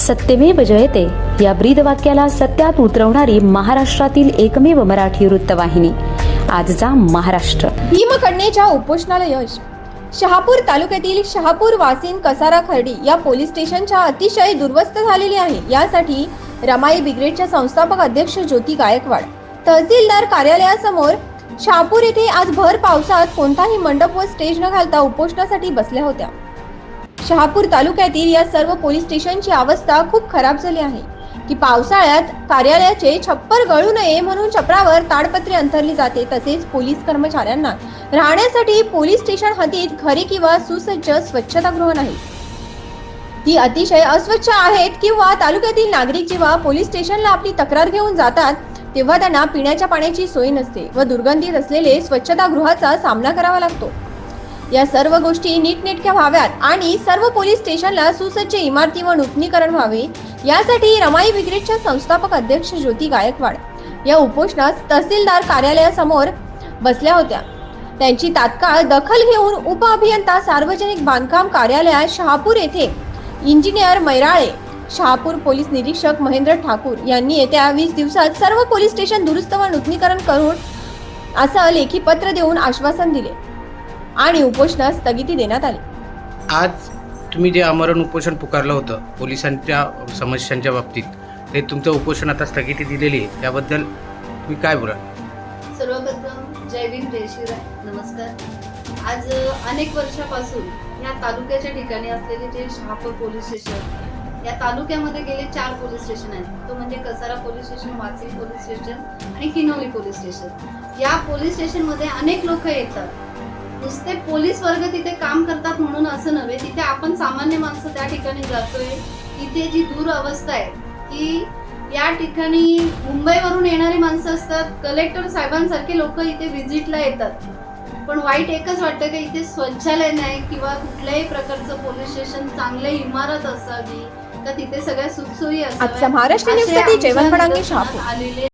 सत्यमेव जयते. या ब्रीद वाक्याला सत्यात उतरवणारी महाराष्ट्रातील एकमेव मराठी वृत्तवाहिनी. आजचा महाराष्ट्र. भीमकडनेच्या उपोषणाला यश. शहापूर तालुक्यातील शहापूर वासिन कसारा खर्डी या पोलीस स्टेशनच्या अतिशय दुर्वस्थ झालेली आहे. यासाठी रमाई ब्रिगेडच्या संस्थापक अध्यक्ष ज्योती गायकवाड तहसीलदार कार्यालयासमोर शहापूर येथे आज भर पावसात कोणताही मंडप व स्टेज न घालता उपोषणासाठी बसल्या होत्या. शहापूर तालुक्यातील या सर्व पोलीस स्टेशनची अवस्था खूप खराब झाली आहे. की पावसाळ्यात कार्यालयाचे छप्पर गळू नये म्हणून छपरावर ताडपत्रे अंथरली जाते तसेच पोलीस कर्मचाऱ्यांना राहण्यासाठी पोलीस स्टेशन हद्दीत घरे किंवा सुसज्ज स्वच्छतागृह नाही. ती अतिशय अस्वच्छ आहेत किंवा तालुक्यातील नागरिक जेव्हा पोलीस स्टेशनला आपली तक्रार घेऊन जातात तेव्हा त्यांना पिण्याच्या पाण्याची सोय नसते व दुर्गंधीत असलेले स्वच्छतागृहाचा सामना करावा लागतो. या सर्व गोष्टी नीटनेटक्या व्हाव्यात आणि सर्व पोलीस स्टेशनला सुसज्ज इमारती व नूतनीकरण व्हावे. यासाठी रमाई ब्रिगेडच्या संस्थापक अध्यक्ष ज्योती गायकवाड या उपोषणास तहसीलदार कार्यालयासमोर बसल्या होत्या. त्यांची तात्काळ दखल घेऊन उप अभियंता सार्वजनिक बांधकाम कार्यालयात शहापूर येथे इंजिनियर मैराळे शहापूर पोलीस निरीक्षक महेंद्र ठाकूर यांनी येत्या वीस दिवसात सर्व पोलीस स्टेशन दुरुस्त व नूतनीकरण करून असं लेखी पत्र देऊन आश्वासन दिले. आणि उपोषणास स्थगिती देण्यात आली. आज तुम्ही जे आमरण उपोषण पुकारलं होतं पोलिसांच्या समस्यांच्या बाबतीत ते तुमचं उपोषण आता स्थगिती दिलेली आहे. त्याबद्दल तुम्ही काय बोला सर्वप्रथम जय भीम जय शिवराय नमस्कार. आज अनेक वर्षापासून या तालुक्याच्या ठिकाणी असलेले जे शहापूर पोलीस स्टेशन या तालुक्यामध्ये गेले चार पोलीस स्टेशन आहेत. तो म्हणजे Kasara police station Washim police station आणि किनोली पोलीस स्टेशन. या पोलीस स्टेशनमध्ये अनेक लोक येतात. नुसते पोलीस वर्ग तिथे काम करतात म्हणून असं नव्हे. तिथे आपण सामान्य माणसं त्या ठिकाणी जातोय. तिथे जी दूर अवस्था आहे की या ठिकाणी मुंबईवरून येणारी माणसं असतात. कलेक्टर साहेबांसारखे लोक इथे व्हिजिटला येतात. पण वाईट एकच वाटतं की इथे शौचालय नाही किंवा कुठल्याही प्रकारचं पोलीस स्टेशन चांगली इमारत असावी का तिथे सगळ्या सुखसोयी असाव्या. आजचा महाराष्ट्र असे न्यूजसाठी आमच्या जेवण फडांगे निदर्शनास शहापूर. आलेले